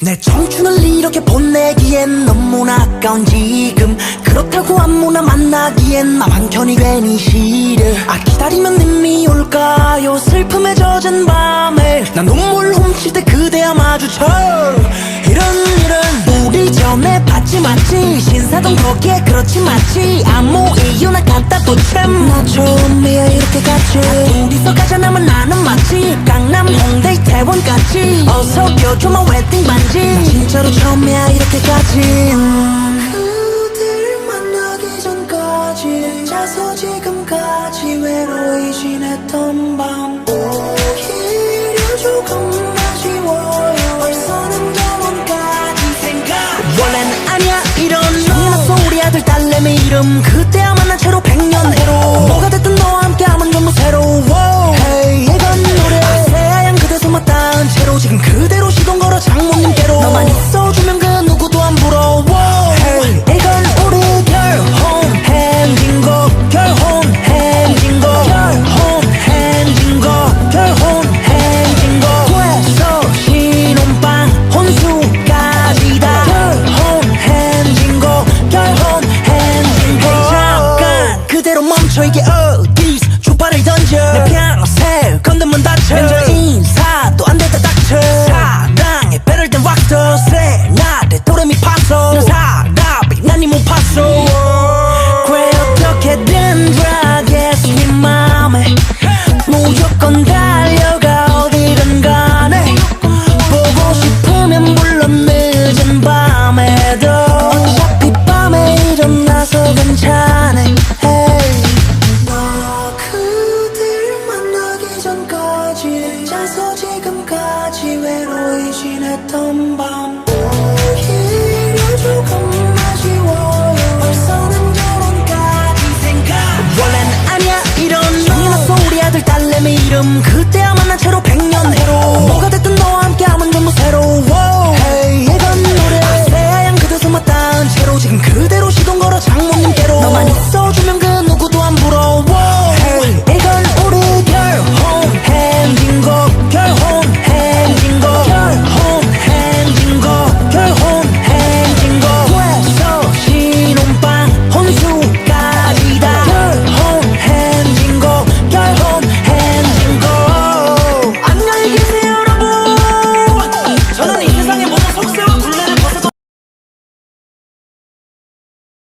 내 청춘을 이렇게 보내기엔 너무나 아까운 지금. 그렇다고 아무나 만나기엔 맘 한켠이 괜히 시려 아 기다리면 님이 올까요? 슬픔에 젖은 밤에 난 눈물 훔칠 때 그대야 마주쳐. 이런 일은 우리 전에 봤지 맞지 신사동 거기에 그렇지 맞지 아무 이유나 갖다 도참나 처음이야 이렇게 같이. 둘이서 가자 나면 나는 맞지 이태원까지 어서 껴줘마 웨딩 반지. 나 진짜로 처음이야 이렇게까지. 음. 그댈 만나기 전까지 자서 지금까지 외로이 지냈던 밤. 오히려 조금 아쉬워요. 벌써는 영원까지 생각. 원래는 아니야 이런. 너 우리 아들 딸내미 이름. 그때야 이게 지냈던 밤. 오히려 조금 아쉬워요. 벌써는 결혼까지 생각. 원래는 아니야 이런 너 우리 아들 딸내미 이름. 그